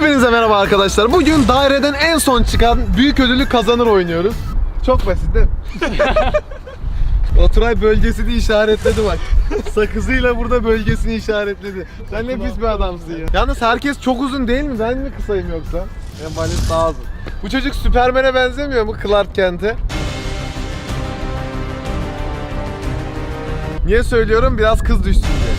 Hepinize merhaba arkadaşlar. Bugün daireden en son çıkan büyük ödülü kazanır oynuyoruz. Çok basit değil mi? Oturay bölgesini işaretledi bak. Sakızıyla burada bölgesini işaretledi. Sen ne pis bir adamsın ya. Yalnız herkes çok uzun değil mi? Ben mi kısayım yoksa? Ben Valis daha uzun. Bu çocuk Süpermen'e benzemiyor mu Clark Kent'e? Niye söylüyorum? Biraz kız düşsün diye.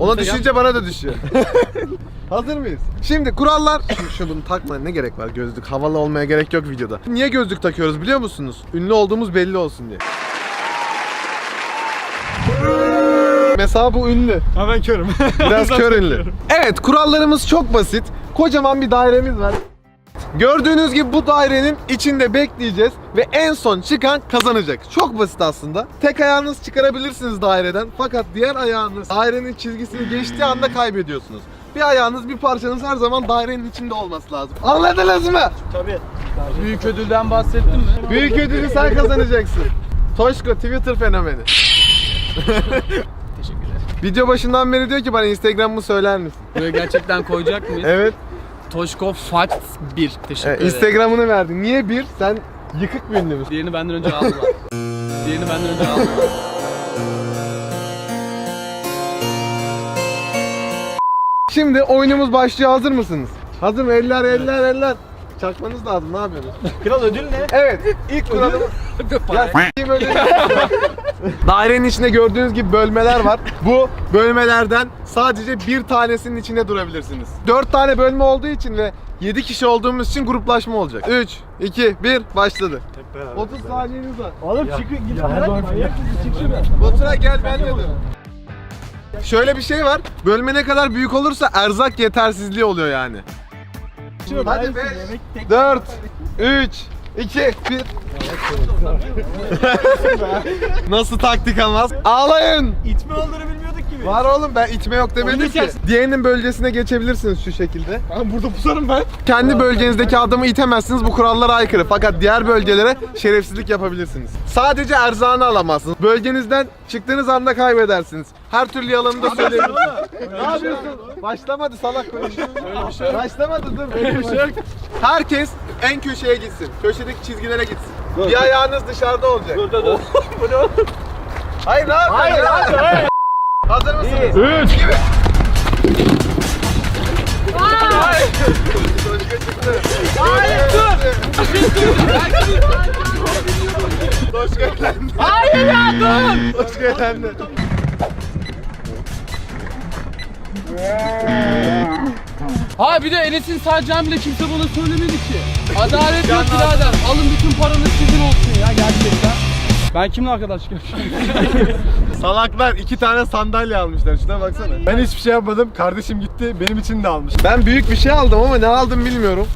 Ona düşünce bana da düşüyor. Hazır mıyız? Şimdi kurallar... Şu, şu bunu takma ne gerek var gözlük? Havalı olmaya gerek yok videoda. Niye gözlük takıyoruz biliyor musunuz? Ünlü olduğumuz belli olsun diye. Mesela bu ünlü. Ha ben körüm. Biraz kör ünlü. Evet kurallarımız çok basit. Kocaman bir dairemiz var. Gördüğünüz gibi bu dairenin içinde bekleyeceğiz ve en son çıkan kazanacak. Çok basit aslında. Tek ayağınız çıkarabilirsiniz daireden fakat diğer ayağınız dairenin çizgisini geçtiği anda kaybediyorsunuz. Bir ayağınız bir parçanız her zaman dairenin içinde olması lazım. Anladınız mı? Tabii. Büyük ödülden bahsettin mi? Büyük ödülü sen kazanacaksın. Toşko Twitter fenomeni. Teşekkürler. Video başından beri diyor ki bana Instagram'ımı söyler misin? Buraya gerçekten koyacak mıyız? Evet. Toşko Fact 1. Teşekkür E, ederim. Instagram'ını verdin. Niye bir? Sen yıkık bir ünlü müsün? Diğerini benden önce aldılar. Diğerini benden önce aldılar. Şimdi oyunumuz başlıyor. Hazır mısınız? Hazır mı? Eller, eller, eller. Çakmanız lazım. Ne yapıyorsunuz? Kral ödül ne? Evet. ilk kuralımız... ya s**eyim ödülü. Dairenin içinde gördüğünüz gibi bölmeler var. Bu bölmelerden sadece bir tanesinin içinde durabilirsiniz. 4 tane bölme olduğu için ve 7 kişi olduğumuz için gruplaşma olacak. 3, 2, 1 başladı. 30 saniyeniz var. Oğlum çık git. Batura gel ben de dur. Şöyle bir şey var. Bölme ne kadar büyük olursa erzak yetersizliği oluyor yani. Hadi 5, 4, 3, 2, 1. Nasıl taktik ama? Ağlayın. İtme olduğunu bilmiyorduk ki. Var oğlum ben itme yok demedim ki. Diğerinin bölgesine geçebilirsiniz şu şekilde. Ben burada pusarım ben. Kendi bölgenizdeki adamı itemezsiniz bu kurallara aykırı. Fakat diğer bölgelere şerefsizlik yapabilirsiniz. Sadece erzağını alamazsınız. Bölgenizden çıktığınız anda kaybedersiniz. Her türlü yalanını da söyleyebilirsiniz. ne yapıyorsun? Başlamadı salak konuşuyor. Başlamadı dur. Bir şey yok. Herkes en köşeye gitsin. Köşedeki çizgilere gitsin. Bir ayağınız dışarıda olacak. Dur dur dur. Oğlum? Hayır ne yapıyorsun? Hayır hayır hayır. Hazır mısınız? 3 Hayır dur. Hoş geldin. Hayır ya dur! Hoş geldin. Ha bir de Enes'in sağacağını bile kimse bana söylemedi ki. Adalet yok birader. Alın bütün paranız sizin olsun ya gerçekten. Ben kimle arkadaşlık yapıyorum? Salaklar iki tane sandalye almışlar. Şuna baksana. Ben hiçbir şey yapmadım. Kardeşim gitti. Benim için de almış. Ben büyük bir şey aldım ama ne aldım bilmiyorum.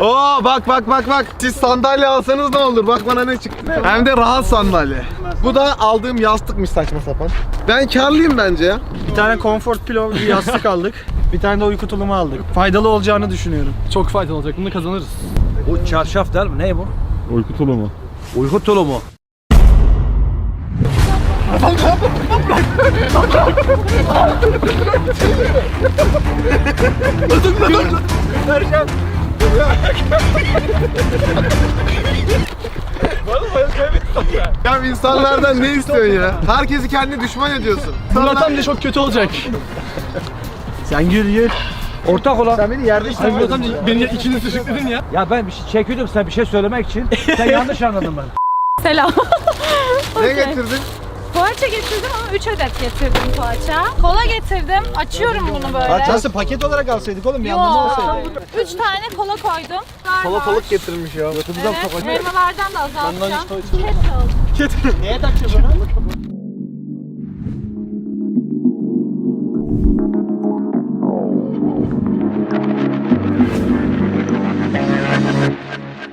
Oo bak bak bak bak. Siz sandalye alsanız ne olur? Bak bana ne çıktı. Hem de rahat sandalye. Bu da aldığım yastıkmış saçma sapan. Ben karlıyım bence ya. Bir tane comfort pillow bir yastık aldık. Bir tane de uyku tulumu aldık. Faydalı olacağını düşünüyorum. Çok faydalı olacak. Bunu kazanırız. Bu çarşaf der mi? Ne bu? Uyku tulumu. Uyku tulumu. Ya insanlardan ne istiyorsun ya? Herkesi kendine düşman ediyorsun. Murat amca çok kötü olacak. Sen gir gir. Ortak olan. Sen beni yerde Murat amca beni ikiniz teşekkür ya. Ya ben bir şey çekiyordum sen bir şey söylemek için. Sen yanlış anladın ben. Selam. Ne Okey. getirdin? Poğaça getirdim ama 3 adet getirdim poğaça. Kola getirdim. Açıyorum bunu böyle. Nasıl paket olarak alsaydık oğlum anlamı olsaydı. 3 tane kola koydum. Var. Salatalık getirmiş ya. Evet, elmalardan da azaltacağım. Kettle. Neye takacağız onu?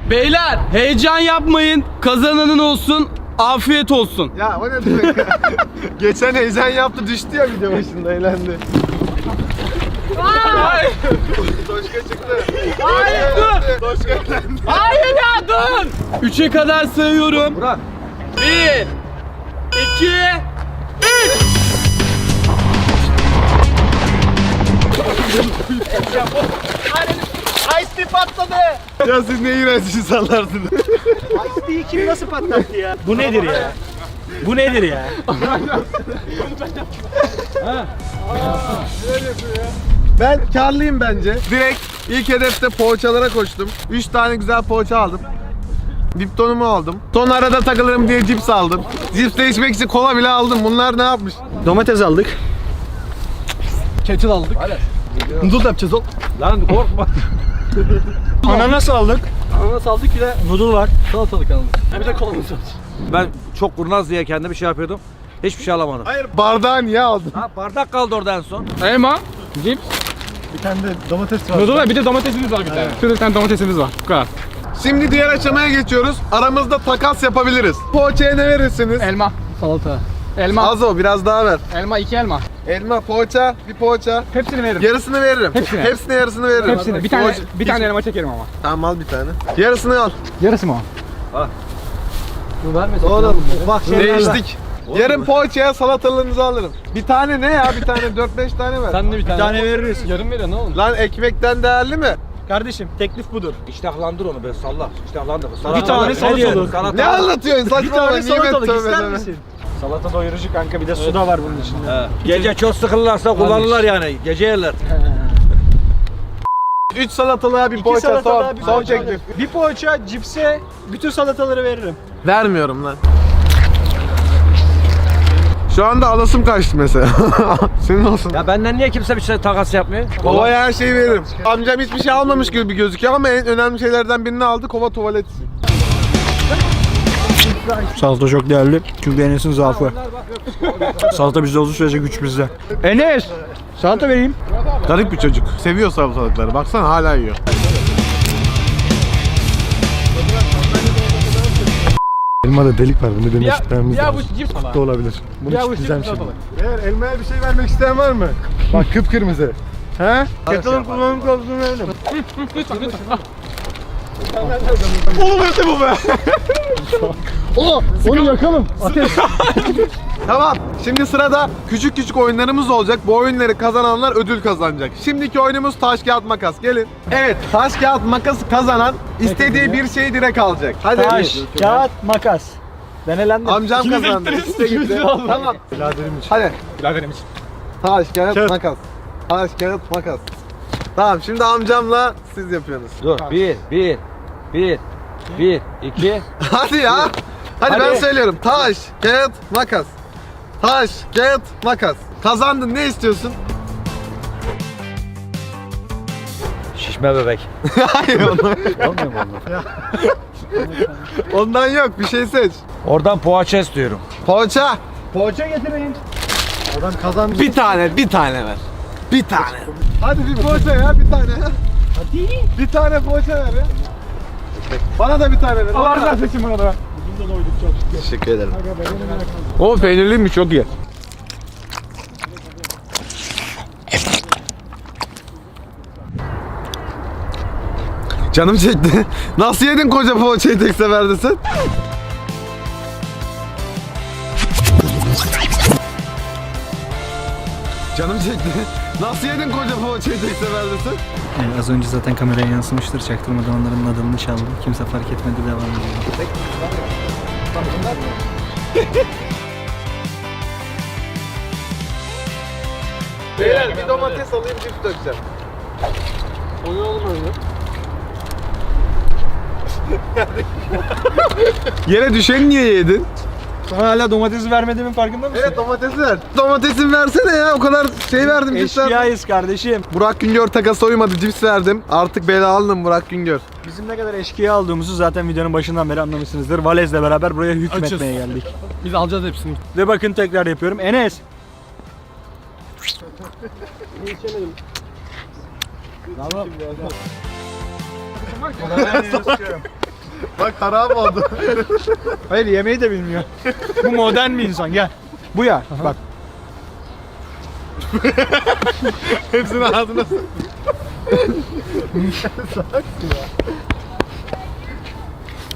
Beyler heyecan yapmayın. Kazananın olsun. Afiyet olsun. Ya o ne demek ya? Geçen heyecan yaptı düştü ya video başında eğlendi. Hayır. Doşka çıktı. Hayır dur. Doşka eğlendi. Hayır ya dur. Üçe kadar sayıyorum. Burak. Bir. iki, Üç. Ice tea patladı. Ya siz ne iğrenç insanlarsınız. Ice tea'yi kim nasıl patlattı ya? Bu nedir ya? Bu nedir ya? Ben karlıyım bence. Direkt ilk hedefte poğaçalara koştum. 3 tane güzel poğaça aldım. Diptonumu aldım. Son arada takılırım diye cips aldım. Cipsle içmek için kola bile aldım. Bunlar ne yapmış? Domates aldık. Kettle aldık. Noodle yapacağız oğlum. Lan korkma. Ananas aldık. Ananas aldık bir de Noodle var. salatalık aldık. Bir de kolamız var. Ben çok kurnaz diye kendime şey yapıyordum. Hiçbir şey alamadım. Hayır bardağı niye aldın? Ha bardak kaldı orada en son. Elma, cips, Bir tane de domates var. noodle bir de domatesimiz var bir tane. Şurada bir tane domatesimiz var. Bu kadar. Şimdi diğer aşamaya geçiyoruz. Aramızda takas yapabiliriz. Poğaçaya ne verirsiniz? Elma, salata. Elma, Az o biraz daha ver. elma iki elma. Elma, poğaça, bir poğaça. Hepsini veririm. Yarısını veririm. Hepsini. Hepsine yarısını veririm. Hepsini. Bir tane Poğaça- bir tane elma çekerim ama. Tamam al bir tane. Yarısını al. Yarısı mı o? Oğlum bak değiştik. Yarım poğaçaya salatalığınızı alırım. Bir tane ne ya? Bir tane 4-5 tane ver. Sen de bir tane. tane veririz. Yarım veriyor ne oğlum? Lan ekmekten değerli mi? Kardeşim teklif budur. İştahlandır onu be salla. İştahlandır. Bir tane salatalık. Salata. Ne anlatıyorsun? Bir Saçmalama. tane nimet salatalık ister misin? Salata doyurucu kanka bir de su da var bunun içinde. He. Gece çok sıkılırlarsa kullanırlar yani. Gece yerler. 3 salatalığa bir İki poğaça salatalığa son. bir Son poğaça. teklif. Bir poğaça, cipse bütün salataları veririm. Vermiyorum lan. Şu anda alasım kaçtı mesela. Senin olsun. Ya benden niye kimse bir şey takas yapmıyor? Kovaya her şeyi veririm. Amcam hiçbir şey almamış gibi gözüküyor ama en önemli şeylerden birini aldı. Kova tuvalet. Salata çok değerli çünkü Enes'in zaafı. Salata bizde olduğu sürece güç bizde. Enes! Salata vereyim. Garip bir çocuk. Seviyor salatalıkları. Baksana hala yiyor. Elmada delik var. Bunu demek Ya, istememiz ya bu cips falan. da olabilir. Bunu Ya bu cips şimdi. salatalık. Eğer elmaya bir şey vermek isteyen var mı? Bak kıpkırmızı. He? Kettle'ın kullanım kılavuzunu verelim. Lütfen lütfen. Onu yakalım. Ateş. Tamam. Şimdi sırada küçük küçük oyunlarımız olacak. Bu oyunları kazananlar ödül kazanacak. Şimdiki oyunumuz taş kağıt makas. Gelin. Evet, taş kağıt makas kazanan istediği bir şeyi direkt alacak. Hadi. Taş, kağıt, makas. Ben elendim. Amcam kazandı. İşte gitti. Tamam. Biraderim için. Hadi. Biraderim için. Taş kağıt Kağıt. makas. Taş kağıt makas. Tamam şimdi amcamla siz yapıyorsunuz. Dur. Bir, bir, bir, bir, iki. Hadi ya. Hadi, ben Hadi. söylüyorum. Taş, kağıt, makas. Taş, kağıt, makas. Kazandın ne istiyorsun? Şişme bebek. Hayır ondan, Olmuyor mu onlar? ondan yok bir şey seç. Oradan poğaça istiyorum. Poğaça. Poğaça getirin. Adam kazanmış. Bir tane, bir tane ver. Bir tane. Hadi bir poğaça ya, bir tane. Hadi. Bir tane poğaça ver ya. Bana da bir tane ver. Allah razı olsun bana da. Teşekkür ederim. O peynirliymiş çok iyi. Canım çekti. Nasıl yedin koca poğaçayı tek seferde sen? Canım çekti. Nasıl yedin koca poğaçayı tek seferde sen? Yani az önce zaten kameraya yansımıştır. Çaktırmadan onların adımını çaldım. Kimse fark etmedi devam ediyor. Beyler bir domates alayım cips dökeceğim. Oynayalım öyle. Yere düşeni niye yedin? Sana hala domatesi vermediğimin farkında mısın? Evet domatesi ver. Domatesin versene ya o kadar şey verdim cips verdim. Eşkıyayız kardeşim. Burak Güngör takasa uymadı cips verdim. Artık bela aldım Burak Güngör. Bizim ne kadar eşkıya aldığımızı zaten videonun başından beri anlamışsınızdır. Valez'le beraber buraya hükmetmeye geldik. Biz alacağız hepsini. Ve bakın tekrar yapıyorum. Enes. Bak harap oldu. Hayır yemeği de bilmiyor. Bu modern bir insan gel. Bu ya bak. Hepsini ağzına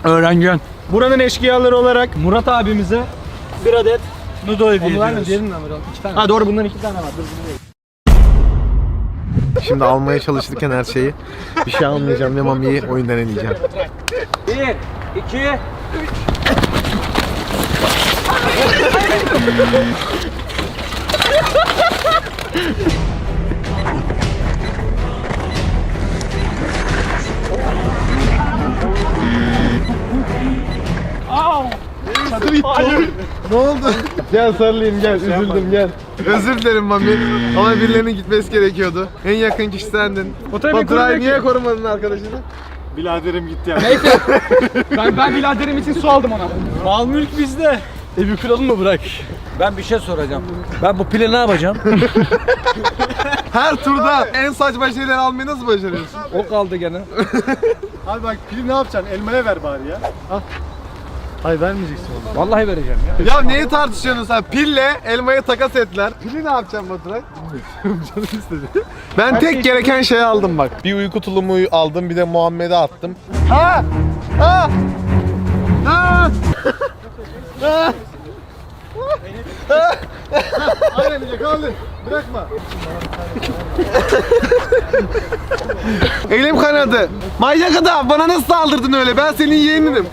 Öğrengen. Buranın eşkıyaları olarak Murat abimize bir adet noodle hediye ediyoruz. Diğerinden ver. İki tane. Ha doğru bundan iki tane var. Dur, bunu vereyim. Şimdi almaya çalışırken her şeyi bir şey almayacağım ve Mami'yi oyundan eleyeceğim. Bir, iki, Ne oldu? Gel sarılayım gel. Üzüldüm gel. Özür dilerim Mami. Ama birilerinin gitmesi gerekiyordu. En yakın kişi sendin. Baturay niye korumadın arkadaşını? Biraderim gitti ya. Ben, ben biraderim için su aldım ona. Mal mülk bizde. Evi kuralım mı bırak? Ben bir şey soracağım. Ben bu pili ne yapacağım? Her turda en saçma şeyleri almayı nasıl başarıyorsun? O kaldı gene. Abi bak pili ne yapacaksın? Elmaya ver bari ya. Al. Hayır vermeyeceksin onu. Vallahi vereceğim ya. Ya neyi tartışıyorsun sen? Pille elmayı takas ettiler. Pili ne yapacaksın Baturay? Canım istedi. Ben tek gereken şeyi aldım bak. Bir uyku tulumu aldım, bir de Muhammed'e attım. Ha! Ha! Ha! Ha! Aynen Ece kaldır. Bırakma. Elim kanadı. Manyak adam bana nasıl saldırdın öyle? Ben senin yeğeninim.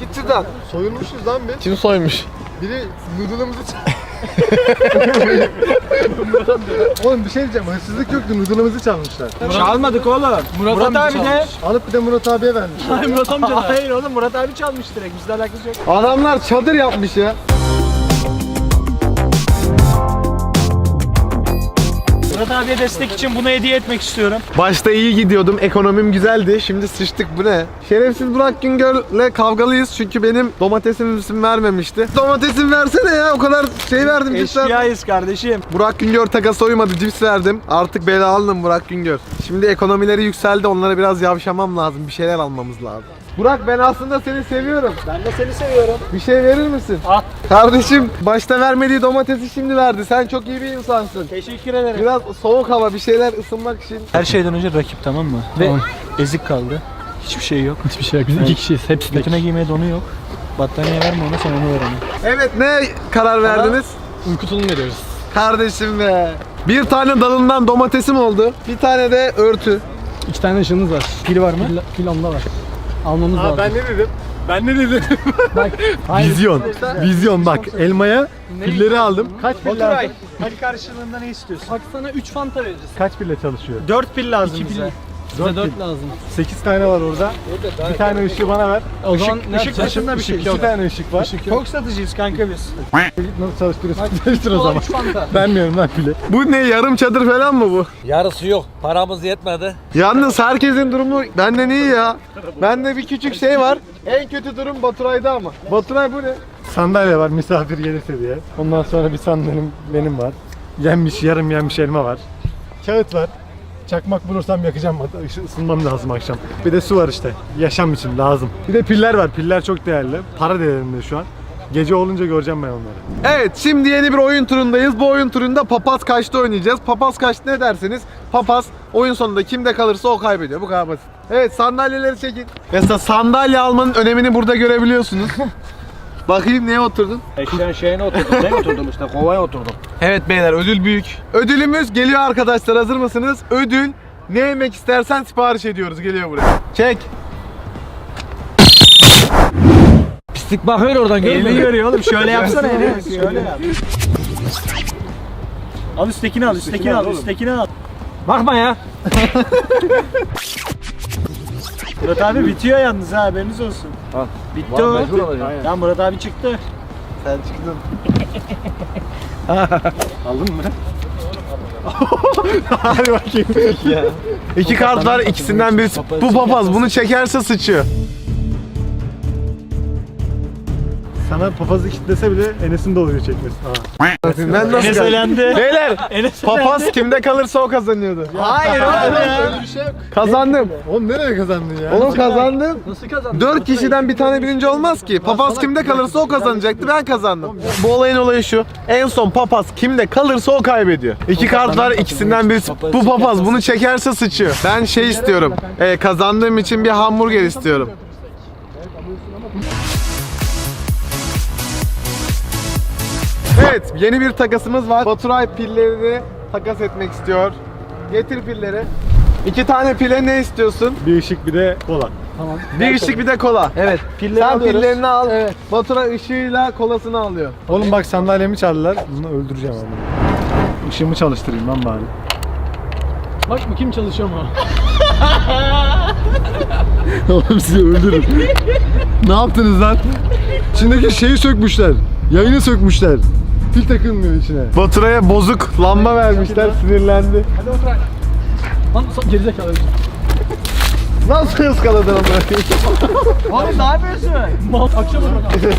Git şuradan. Soyulmuşuz lan biz. Kim soymuş? Biri noodle'ımızı Oğlum bir şey diyeceğim. Hırsızlık yoktu. Noodle'ımızı çalmışlar. Çalmadık oğlum. Murat, abi de. Alıp bir de Murat abiye vermiş. Hayır Murat amca da. Hayır oğlum Murat abi çalmış direkt. Bizle alakası yok. Adamlar çadır yapmış ya. Murat abiye destek için bunu hediye etmek istiyorum. Başta iyi gidiyordum, ekonomim güzeldi. Şimdi sıçtık bu ne? Şerefsiz Burak Güngör'le kavgalıyız çünkü benim domatesim isim vermemişti. Domatesim versene ya, o kadar şey verdim, cips verdim. Eşkıyayız kardeşim. Burak Güngör takası uymadı, cips verdim. Artık bela aldım Burak Güngör. Şimdi ekonomileri yükseldi, onlara biraz yavşamam lazım, bir şeyler almamız lazım. Burak ben aslında seni seviyorum. Ben de seni seviyorum. Bir şey verir misin? Al. Kardeşim başta vermediği domatesi şimdi verdi. Sen çok iyi bir insansın. Teşekkür ederim. Biraz soğuk hava, bir şeyler ısınmak için. Her şeyden önce rakip tamam mı? Ve ezik kaldı. Hiçbir şey yok. Hiçbir şey yok. Biz iki kişiyiz. Hepsi tek. Götüne giymeye donu yok. Battaniye verme ona sen onu ver ona. Evet ne karar verdiniz? Uyku tulumu veriyoruz. Kardeşim be. Bir tane dalından domatesim oldu. Bir tane de örtü. İki tane ışığınız var. Pili var mı? Pil, pil onda var. Almamız Aa, lazım. ben ne dedim? Ben ne dedim? Bak, hayır. Vizyon. Vizyon bak. Elmaya pilleri aldım. Kaç pil lazım? Baturay. Hadi karşılığında ne istiyorsun? Bak sana 3 fanta veririz. Kaç pille çalışıyor? 4 pil lazım bize. Bize 4 lazım. 8 tane var orada. Bir tane ışığı bana ver. O zaman ne ışık dışında bir şey yok. İki tane ışık var. Işık yok. Çok satıcıyız kanka biz. Nasıl çalıştırıyorsun? Çalıştır o zaman. 3 fanta. Vermiyorum lan pili. Bu ne yarım çadır falan mı bu? Yarısı yok. Paramız yetmedi. Yalnız herkesin durumu benden iyi ya. Bende bir küçük şey var. En kötü durum Baturay'da ama. Baturay bu ne? Sandalye var misafir gelirse diye. Ondan sonra bir sandalyem benim var. Yenmiş yarım yenmiş elma var. Kağıt var. Çakmak bulursam yakacağım. Isınmam lazım akşam. Bir de su var işte. Yaşam için lazım. Bir de piller var. Piller çok değerli. Para değerinde şu an. Gece olunca göreceğim ben onları. Evet şimdi yeni bir oyun turundayız. Bu oyun turunda papaz kaçta oynayacağız. Papaz kaç ne derseniz papaz oyun sonunda kimde kalırsa o kaybediyor. Bu kadar basit. Evet sandalyeleri çekin. Mesela sandalye almanın önemini burada görebiliyorsunuz. Bakayım neye oturdun? Eşeğin şeyine oturdum. Ben oturdum işte. Kovaya oturdum. Evet beyler ödül büyük. Ödülümüz geliyor arkadaşlar hazır mısınız? Ödül ne yemek istersen sipariş ediyoruz geliyor buraya. Çek. Pislik bakıyor oradan Elini görmüyor. görüyor oğlum. Şöyle yapsana Enes. Şöyle yap. Al üsttekini al, üsttekini al, üsttekini al. Bakma ya. Murat abi bitiyor yalnız ha haberiniz olsun. Al. Bitti o. Mecbur olacağım. Murat abi çıktı. Sen çıktın. Aldın mı? Hadi bakayım. İki kart var ikisinden birisi. Bu papaz bunu çekerse sıçıyor. Sana papazı kitlese bile Enes'in de oluyor çekmesi. Ben nasıl Enes elendi. Beyler Enes papaz kimde kalırsa o kazanıyordu. Hayır oğlum ya. Kazandım. Oğlum nereye kazandın ya? Oğlum kazandım. Nasıl kazandın? Dört kişiden bir tane birinci olmaz ki. Papaz kimde kalırsa o kazanacaktı. Ben kazandım. Bu olayın olayı şu. En son papaz kimde kalırsa o kaybediyor. İki kart var ikisinden birisi. Bu papaz bunu çekerse sıçıyor. Ben şey istiyorum. e, kazandığım için bir hamburger istiyorum. Evet yeni bir takasımız var. Baturay pillerini takas etmek istiyor. Getir pilleri. İki tane pile ne istiyorsun? Bir ışık bir de kola. Bir ışık bir de kola. Evet. Pilleri Sen alıyoruz. pillerini al. Evet. Batura ışığıyla kolasını alıyor. Oğlum bak sandalyemi çaldılar. Bunu öldüreceğim ama. Işığımı çalıştırayım lan bari. Bak bakayım çalışıyor mu? Oğlum sizi öldürürüm. ne yaptınız lan? İçindeki şeyi sökmüşler. Yayını sökmüşler. Pil takılmıyor içine. Batura'ya bozuk lamba vermişler sinirlendi. Lan sa- gerizekalı. Nasıl ıskaladın onu? Oğlum ne yapıyorsun? Mal akşam bakalım.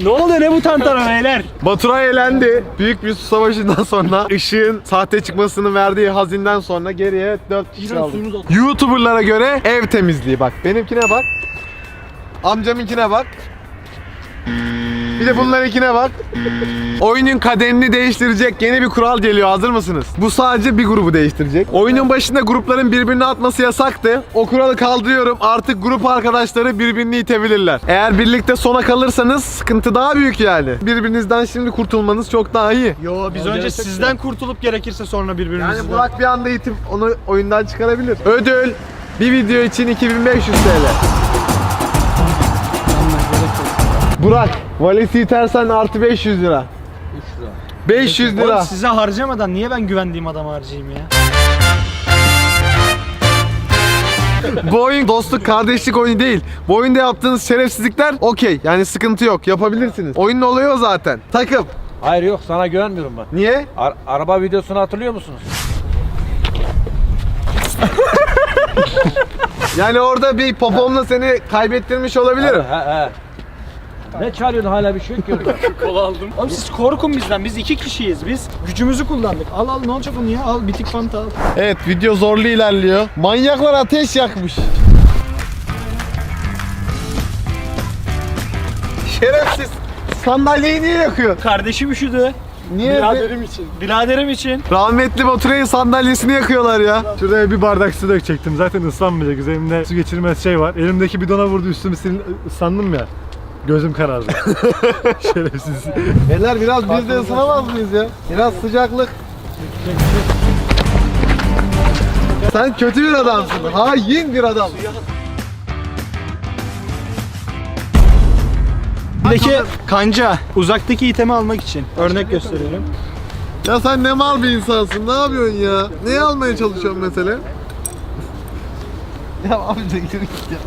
Ne oluyor ne bu tantana beyler? Batura eğlendi. Büyük bir su savaşından sonra ışığın sahte çıkmasını verdiği hazinden sonra geriye 4 kişi kaldı. oldu. YouTuber'lara göre ev temizliği bak. Benimkine bak. Amcamınkine bak. Bir de bunlarınkine bak. Oyunun kaderini değiştirecek yeni bir kural geliyor. Hazır mısınız? Bu sadece bir grubu değiştirecek. Oyunun başında grupların birbirini atması yasaktı. O kuralı kaldırıyorum. Artık grup arkadaşları birbirini itebilirler. Eğer birlikte sona kalırsanız sıkıntı daha büyük yani. Birbirinizden şimdi kurtulmanız çok daha iyi. Yo biz önce sizden kurtulup gerekirse sonra birbirimizden. Yani Burak bir anda itip onu oyundan çıkarabilir. Ödül bir video için 2500 TL. Burak, valisi itersen artı 500 lira. 500 lira. Oğlum size harcamadan niye ben güvendiğim adamı harcayayım ya? Bu oyun dostluk, kardeşlik oyunu değil. Bu oyunda yaptığınız şerefsizlikler okey. Yani sıkıntı yok. Yapabilirsiniz. Oyunun olayı o zaten. Takım. Hayır yok sana güvenmiyorum ben. Niye? Ar- araba videosunu hatırlıyor musunuz? Yani orada bir popomla seni kaybettirmiş olabilirim. He he. Ne çağırıyorsun hala bir şey yok ki orada. Oğlum siz korkun bizden. Biz iki kişiyiz. Biz gücümüzü kullandık. Al al ne olacak onu ya? Al bitik fanta al. Evet video zorlu ilerliyor. Manyaklar ateş yakmış. Şerefsiz. Sandalyeyi niye yakıyor? Kardeşim üşüdü. Niye? Biraderim için. Biraderim için. Rahmetli Baturay'ın sandalyesini yakıyorlar ya. Şuraya bir bardak su dökecektim. Zaten ıslanmayacak. Üzerimde su geçirmez şey var. Elimdeki bidona vurdu üstümü sil- ıslandım ya. Gözüm karardı. Şerefsiz. Beyler biraz biz de ısınamaz mıyız ya? Biraz sıcaklık. Sen kötü bir adamsın. Hain bir adam. Elimdeki kanca uzaktaki itemi almak için. Örnek gösteriyorum. Ya sen ne mal bir insansın. Ne yapıyorsun ya? Neyi almaya çalışıyorsun mesela? ya amca yürü git ya.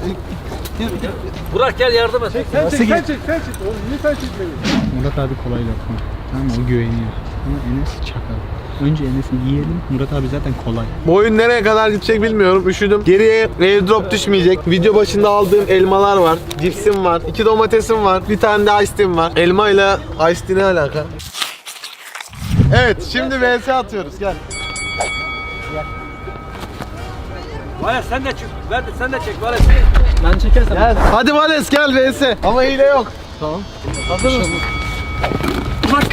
Burak gel yardım et. Sen çek, sen çek, sen çek. Oğlum niye sen çekmiyorsun? Murat abi kolay lokma. Tamam mı? O güveniyor. Ama Enes çakal. Önce Enes'i yiyelim. Murat abi zaten kolay. Bu oyun nereye kadar gidecek bilmiyorum. Üşüdüm. Geriye airdrop düşmeyecek. Video başında aldığım elmalar var. Cipsim var. iki domatesim var. Bir tane de ice tea'm var. Elma ile ice tea ne alaka? Evet şimdi vs atıyoruz. Gel. Vales sen de çık. Ver de sen de çek Vales. Ben çekersem. Gel. Hadi Vales gel vs. Ama hile yok. Hazır mısın? Bak.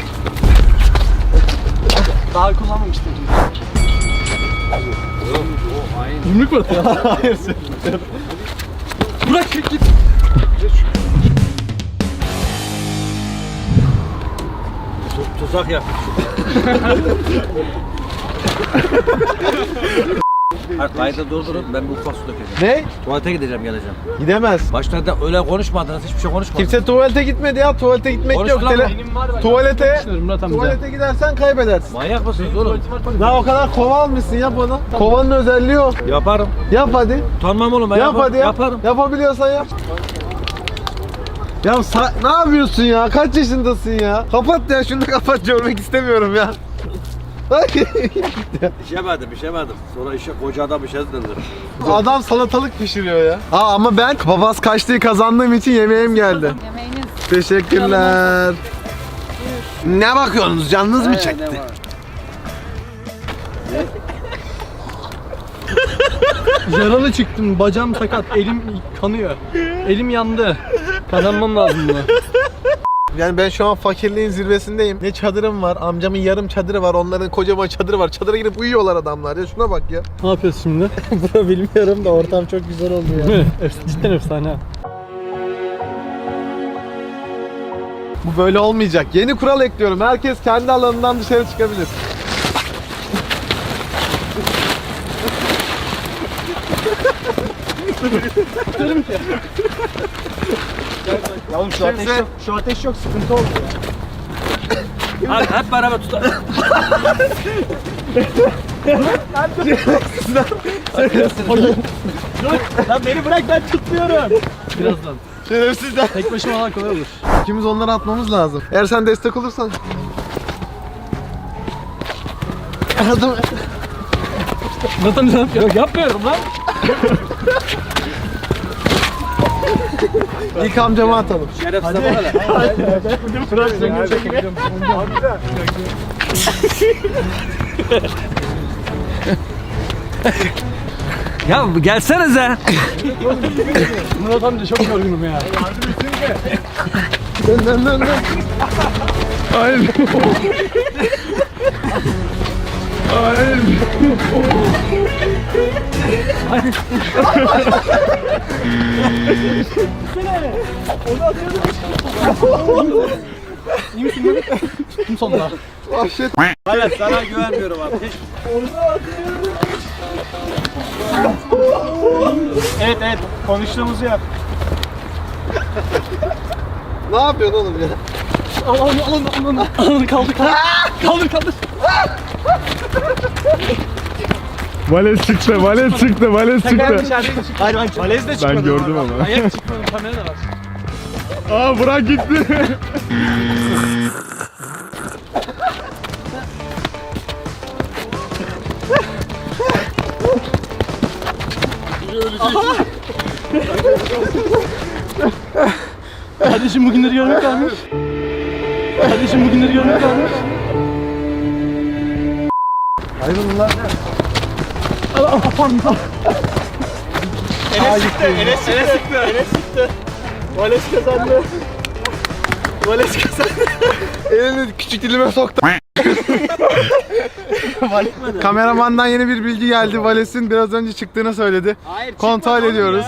Daha kullanmamıştım. Yumruk mu atıyor? Hayır. Bırak git. Tuzak yap. Hayır kaydı durdurun ben bu ufak su dökeceğim. Ne? Tuvalete gideceğim geleceğim. Gidemez. Başta da öyle konuşmadınız hiçbir şey konuşmadınız. Kimse tuvalete gitmedi ya. Tuvalete gitmek Konuş yok. lan Tele-. Benim var bak. tuvalete Murat amca. tuvalete gidersen kaybedersin. Manyak mısınız oğlum? Daha o kadar kova almışsın yap onu. Kovanın özelliği o. Yaparım. Yap hadi. Utanmam oğlum ben yap yaparım. hadi yap. Yaparım. Yapabiliyorsan yap. Ya sa- ne yapıyorsun ya? Kaç yaşındasın ya? Kapat ya şunu kapat görmek istemiyorum ya. İşemedim işemedim. Sonra işe koca adam işe dediler. Adam salatalık pişiriyor ya. Aa ama ben papaz kaçtığı kazandığım için yemeğim geldi. Yemeğiniz. Teşekkürler. Ne bakıyorsunuz? Canınız mı çekti? Yaralı çıktım. Bacağım sakat. Elim kanıyor. Elim yandı. Kazanmam lazım bunu. Yani ben şu an fakirliğin zirvesindeyim. Ne çadırım var, amcamın yarım çadırı var, onların kocaman çadırı var. Çadıra girip uyuyorlar adamlar ya. Şuna bak ya. Ne yapıyorsun şimdi? Bura bilmiyorum da ortam çok güzel oldu ya. Cidden efsane ha. Bu böyle olmayacak. Yeni kural ekliyorum. Herkes kendi alanından dışarı çıkabilir. Ya oğlum şu ateş yok. Şu ateş yok sıkıntı oldu. Hadi hep beraber tutalım. Lan beni bırak ben tutmuyorum. Birazdan. Şerefsizler. Tek başıma daha kolay olur. İkimiz onları atmamız lazım. Eğer sen destek olursan. Adam Zaten ne yapıyorum? Yok yapmıyorum lan. İlk amcama atalım. Şerefsiz bana da. Bırak seni çekeceğim. Ya gelsenize. Murat amca çok yorgunum ya. Dön dön dön dön. Kim sonunda? Vahşet. Evet sana güvenmiyorum abi. Evet evet konuştuğumuzu yap. Ne yapıyorsun oğlum ya? Al al al al al al kaldır kaldır. Kaldır kaldır. Vales çıktı, vales çıktı, vales çıktı. Hayır ben Valez de çıkmadım. Ben gördüm ama. Ayak çıkmadı kamera da var. Aa Burak gitti. Kardeşim bugünleri görmek kalmış. Kardeşim bugünleri görmek kalmış. Ayrılın lan. Enes çıktı, Enes çıktı. Enes çıktı. Enes çıktı. Vales kazandı. Vales kazandı. Elini küçük dilime soktu. Kameramandan yeni bir bilgi geldi. Vales'in biraz önce çıktığını söyledi. Hayır Kontrol ediyoruz.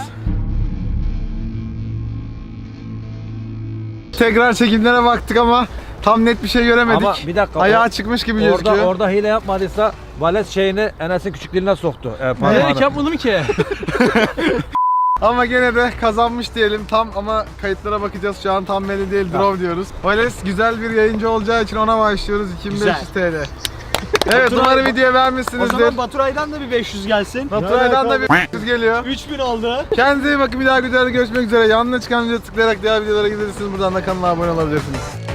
Tekrar çekimlere baktık ama tam net bir şey göremedik. Ama bir dakika, Ayağı o- çıkmış gibi orada gözüküyor. orada hile yapmadıysa Valet şeyini Enes'in küçük diline soktu. E, Bilerek yapmadım ki. Ama gene de kazanmış diyelim tam ama kayıtlara bakacağız şu an tam belli değil draw diyoruz. Vales güzel bir yayıncı olacağı için ona başlıyoruz 2500 TL. Evet umarım videoyu O beğenmişsinizdir. zaman Baturay'dan da bir 500 gelsin. Naturay'dan da bir geliyor. 3000 oldu. Kendinize iyi bakın bir daha videoda görüşmek üzere. Yanına çıkan videoya tıklayarak diğer videolara gidebilirsiniz. Buradan da kanala abone olabilirsiniz.